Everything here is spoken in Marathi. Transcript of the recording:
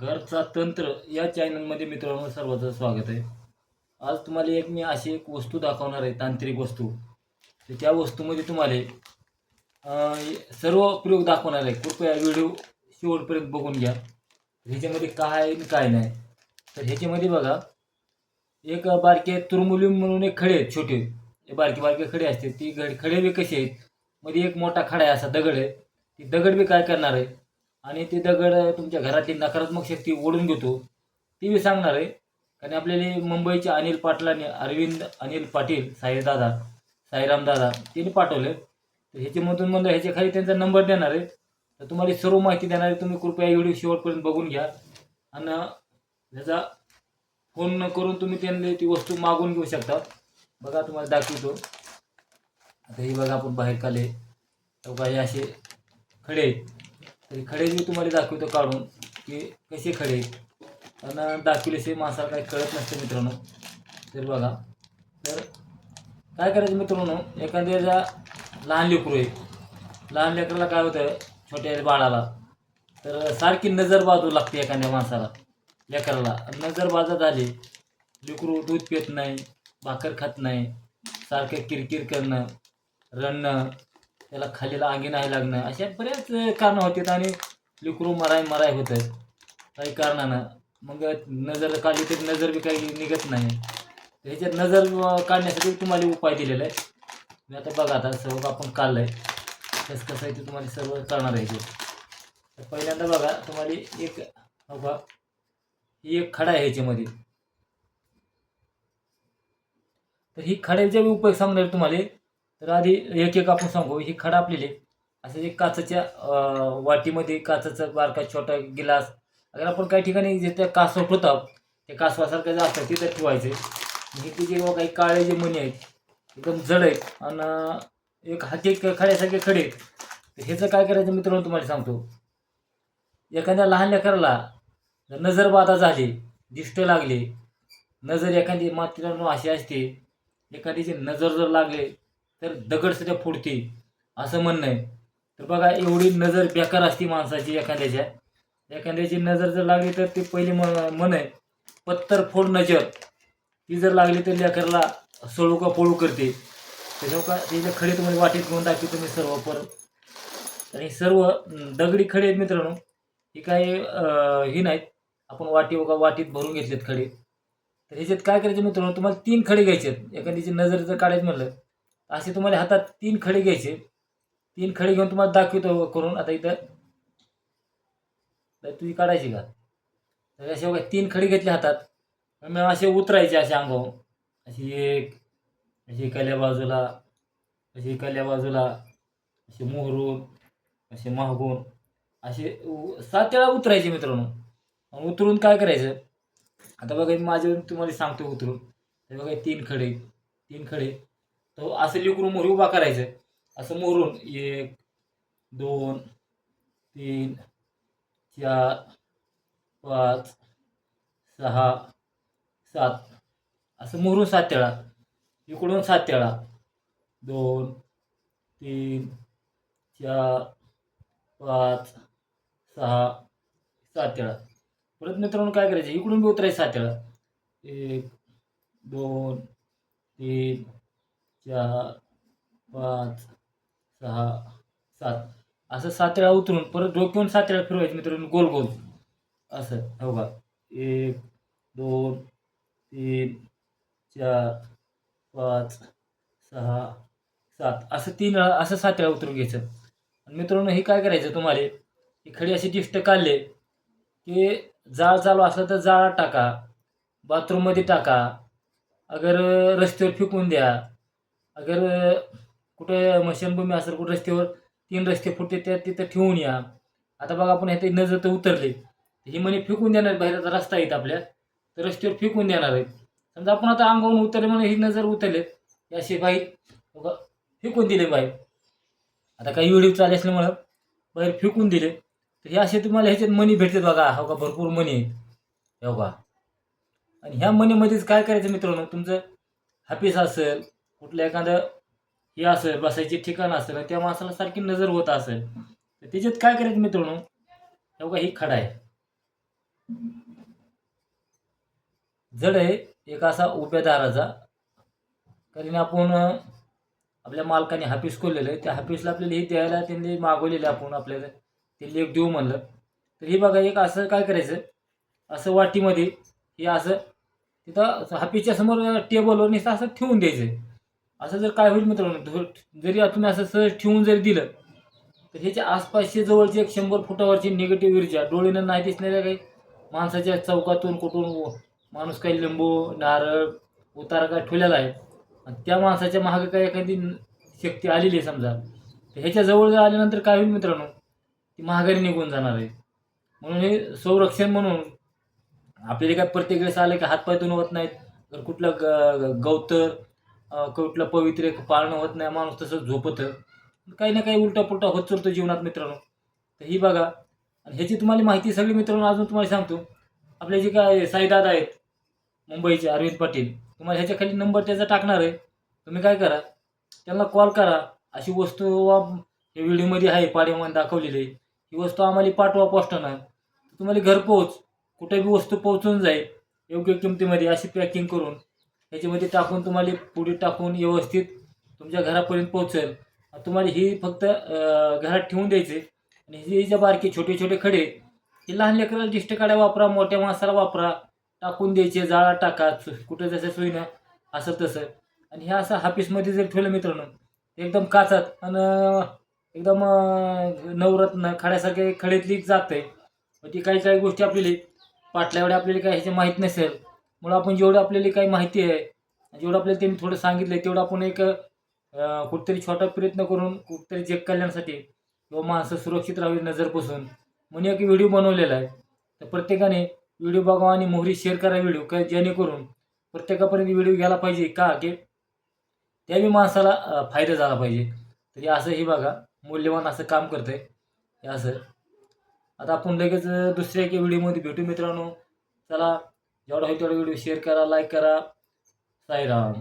घरचा तंत्र या चॅनलमध्ये मित्रांनो सर्वांचं स्वागत आहे. आज तुम्हाला एक मी अशी एक वस्तू दाखवणार आहे तांत्रिक वस्तू. तर त्या वस्तूमध्ये तुम्हाला सर्व प्रयोग दाखवणार आहे. कृपया व्हिडिओ शेवटपर्यंत बघून घ्या. ह्याच्यामध्ये काय आहे आणि काय नाही. तर ह्याच्यामध्ये बघा एक बारके तुरमुली म्हणून एक खडे आहेत छोटे. बारके बारके खडे असते ती घड खडे बी कसे आहेत? मध्ये एक मोठा खडा आहे असा दगड आहे. ती दगड बी काय करणार आहे? आणि ते दगड तुमच्या घरातली नकारात्मक शक्ती ओढून घेतो. ती बी सांगणार आहे. कारण आपल्याला मुंबईच्या अनिल पाटलाने अरविंद अनिल पाटील साईदादा साईराम दादा त्यांनी पाठवले. तर ह्याच्यामधून म्हणलं ह्याच्या खाली त्यांचा नंबर देणार आहे. तर तुम्हाला सर्व माहिती देणार आहे. तुम्ही कृपया व्हिडिओ शेवटपर्यंत बघून घ्या. आणि ह्याचा फोन करून तुम्ही त्यांना ती वस्तू मागून घेऊ शकता. बघा तुम्हाला दाखवतो. आता ही बघा आपण बाहेर काले तर काही असे खडे आहेत. तरी खडे मी तुम्हाला दाखवतो काढून की कसे खडे आहेत. आणि दाखवल्याशिवाय माणसाला काही कळत नसतं मित्रांनो. तर बघा. तर काय करायचं मित्रांनो? एखाद्याच्या लहान लेकरू आहे लहान लेकराला काय होतं? छोट्या बाळाला. तर सारखी नजर बाजू लागते एखाद्या माणसाला लेकराला. नजर बाजा झाली लेकरू दूध पित नाही भाकर खात नाही सारखं किरकिर करणं रडणं त्याला खालीला अंगी नाही लागणं. अशा बऱ्याच कारणं होतात आणि लेकरू मराय मराय होतं काही कारणानं. मग नजर काढली तरी नजर बी काही निघत नाही. तर ह्याच्यात नजर काढण्यासाठी तुम्हाला उपाय दिलेला आहे मी आता बघा आता सर्व आपण काढलं आहे कसं कसं आहे ते तुम्हाला सर्व करणार आहे ते तर पहिल्यांदा बघा तुम्हाला एक बघा ही एक खडा आहे ह्याच्यामध्ये. तर ही खड्याचे उपयोग सांगणार तुम्हाला. तर आधी एक एक आपण सांगू ही खडा आपलेली असं जे काचेच्या वाटीमध्ये काचाचा बारका छोटा गिलास अगर आपण काही ठिकाणी जिथे कासव ठेवतात ते कासवासारखं जे असतं तिथं ठेवायचे. म्हणजे हे जे काही काळे जे मणी आहेत एकदम जड आहेत आणि एक हाती खड्यासारखे खडे आहेत. तर ह्याचं काय करायचं मित्रांनो तुम्हाला सांगतो. एखाद्या लहान लेकराला जर नजर बाधा झाली दिष्ट लागली नजर एखादी मित्रांनो अशी असते एखादीची नजर जर लागले तर दगड सुद्धा फुटते असं म्हणणं आहे. तर बघा एवढी नजर बेकार असते माणसाची एखाद्याच्या. एखाद्याची नजर जर लागली तर ते पहिली म म्हण आहे पत्तर फोड नजर. ती जर लागली तर लेकरला सोळू का पोळू करते. त्याच्यावर का त्याच्या खडे तुम्हाला वाटेत घेऊन दाखवतो तुम्ही सर्व परत आणि सर्व दगडी खडे आहेत मित्रांनो. ही काही ही नाहीत. आपण वाटी वगा वाटीत भरून घेतलेत खडे. तर ह्याच्यात काय करायचे मित्रांनो? तुम्हाला तीन खडे घ्यायचे आहेत एखाद्याची नजर जर काढायचं म्हणलं असे तुम्हाला हातात तीन खडे घ्यायचे. तीन खडे घेऊन तुम्हाला दाखवतो करून. आता इथं तर तुझी काढायची का? तर असे बघा तीन खडे घेतले हातात. मग असे उतरायचे असे अंगावर. अशी एक अशी कल्या बाजूला अशी कल्या बाजूला असे मोहरून असे महागून असे उ- सात वेळा उतरायचे मित्रांनो. उतरून काय करायचं? आता बघा मी माझ्या तुम्हाला सांगतो उतरून. हे बघा तीन खडे तीन खडे. तो असं लिकरून मोहरी उभा करायचं. असं मोहरून एक दोन तीन चार पाच सहा सात. असं मोहरून सात वेळा इकडून सात वेळा दोन तीन चार पाच सहा सात वेळा परत मित्रांनो काय करायचं? इकडून बी उतरायचं सात वेळा एक दोन तीन चार पाच सहा सात. असं सात वेळा उतरून परत डोक्यावरून सात वेळा फिरवायचं मित्रांनो गोल गोल. असं हो का? एक दोन तीन चार पाच सहा सात. असं तीन वेळा असं सात वेळा उतरून घ्यायचं. आणि मित्रांनो हे काय करायचं तुम्हाला? ही खडी अशी डिस्ट काढले की जाळ चालू असलं तर जाळ टाका बाथरूममध्ये टाका अगर रस्त्यावर फेकून द्या अगर कुठे मशनभूमी असेल कुठे रस्त्यावर तीन रस्ते फुटते त्या तिथं ठेवून या. आता बघा आपण ह्यात नजर तर उतरले ही म्हणे फेकून देणार बाहेरचा रस्ता आहेत आपल्या तर रस्त्यावर फेकून देणार आहेत. समजा आपण आता अंगावून उतरले म्हणे ही नजर उतरले असे बाहेर बघा फेकून दिले बाहेर आता काही व्हिडिओ चालले असल्यामुळं बाहेर फेकून दिले. तर हे असे तुम्हाला ह्याच्यात मनी भेटतात बघा हो का भरपूर मनी आहेत. हो का आणि ह्या मनीमध्येच काय करायचं मित्रांनो? तुमचं हापीस असेल कुठलं एखादं हे असेल बसायचे ठिकाण असेल त्या माणसाला सारखी नजर होत असेल तर त्याच्यात काय करायचं मित्रांनो? एवढा ही खडा आहे. जड आहे एक असा उभ्या दाराचा. कारण आपण आपल्या मालकाने हापीस खोललेलं आहे. त्या हापीसला आपल्याला हे द्यायला त्यांनी मागवलेलं आहे आपण आपल्याला. ते लेख देऊ म्हणलं. तर हे बघा एक असं काय करायचं? असं वाटीमध्ये हे असं तिथं हापीसच्या समोर टेबलवर नुसतं असं ठेवून द्यायचं. असं जर काय होईल मित्रांनो जरी तुम्ही असं सहज ठेवून जरी दिलं तर ह्याच्या आसपासचे जवळचे एक शंभर फुटावरची निगेटिव्ह ऊर्जा डोळीनं नाही दिसणाऱ्या काही माणसाच्या चौकातून कुठून माणूस काही लिंबू नारळ उतारा काय ठेवलेला आहे. आणि त्या माणसाच्या मागे काय एखादी शक्ती आलेली आहे समजा तर ह्याच्या जवळ जर आल्यानंतर काय होईल मित्रांनो ती महागारी निघून जाणार आहे. म्हणून हे संरक्षण म्हणून आपल्याला काय प्रत्येक वेळेस आलं की हातपाय धुणं होत नाहीत. तर कुठलं ग गवतर कुठलं पवित्र पाळणं होत नाही माणूस तसंच झोपतं. काही ना काही उलटा पुलटा होत चलतो जीवनात मित्रांनो. तर ही बघा. आणि ह्याची तुम्हाला माहिती सगळी मित्रांनो अजून तुम्हाला सांगतो. आपले जे काय साईदादा आहेत मुंबईचे अरविंद पाटील तुम्हाला ह्याच्या खाली नंबर त्याचा टाकणार आहे. तुम्ही काय करा त्यांना कॉल करा. अशी वस्तू वा हे व्हिडिओमध्ये आहे पाड्यामध्ये दाखवलेली. आहे ही वस्तू आम्हाला पाठवा पोस्टानं. तुम्हाला घरपोच कुठे बी वस्तू पोहोचून जाईल योग्य किमतीमध्ये अशी पॅकिंग करून ह्याच्यामध्ये टाकून तुम्हाला पुढे टाकून व्यवस्थित तुमच्या घरापर्यंत पोहोचेल. तुम्हाला ही फक्त घरात ठेवून द्यायचे. आणि हे जे बारके छोटे छोटे खडे हे लहान लेकराला दिष्ट काड्या वापरा मोठ्या माणसाला वापरा. टाकून द्यायचे जाळा टाका सु- कुठं जसं सोयीनं असं तसं. आणि हे असं हापीसमध्ये जर ठेवलं मित्रांनो एकदम काचात आणि एकदम नवरत्न खड्यासारखे खडेतली आहे. मग ती काही काही गोष्टी आपल्याला पाटल्या एवढ्या आपल्याला काय ह्याची माहीत नसेल. म्हणून आपण जेवढं आपल्याला काही माहिती आहे जेवढं आपल्याला त्यांनी थोडं सांगितलं आहे तेवढं आपण एक कुठतरी छोटा प्रयत्न करून कुठतरी चेक कल्याणासाठी किंवा माणसं सुरक्षित राहावी नजरपासून म्हणून एक व्हिडिओ बनवलेला आहे. तर प्रत्येकाने व्हिडिओ बघावा आणि मोहरी शेअर करा व्हिडिओ का जेणेकरून प्रत्येकापर्यंत व्हिडिओ गेला पाहिजे का की त्यावेळी माणसाला फायदा झाला पाहिजे. तरी असं हे बघा मूल्यवान असं काम करतं आहे असं. आता आपण लगेच दुसऱ्या एका व्हिडिओमध्ये भेटू मित्रांनो. चला जेवढा होईल तेवढा व्हिडिओ शेअर करा लाईक करा. साईराम.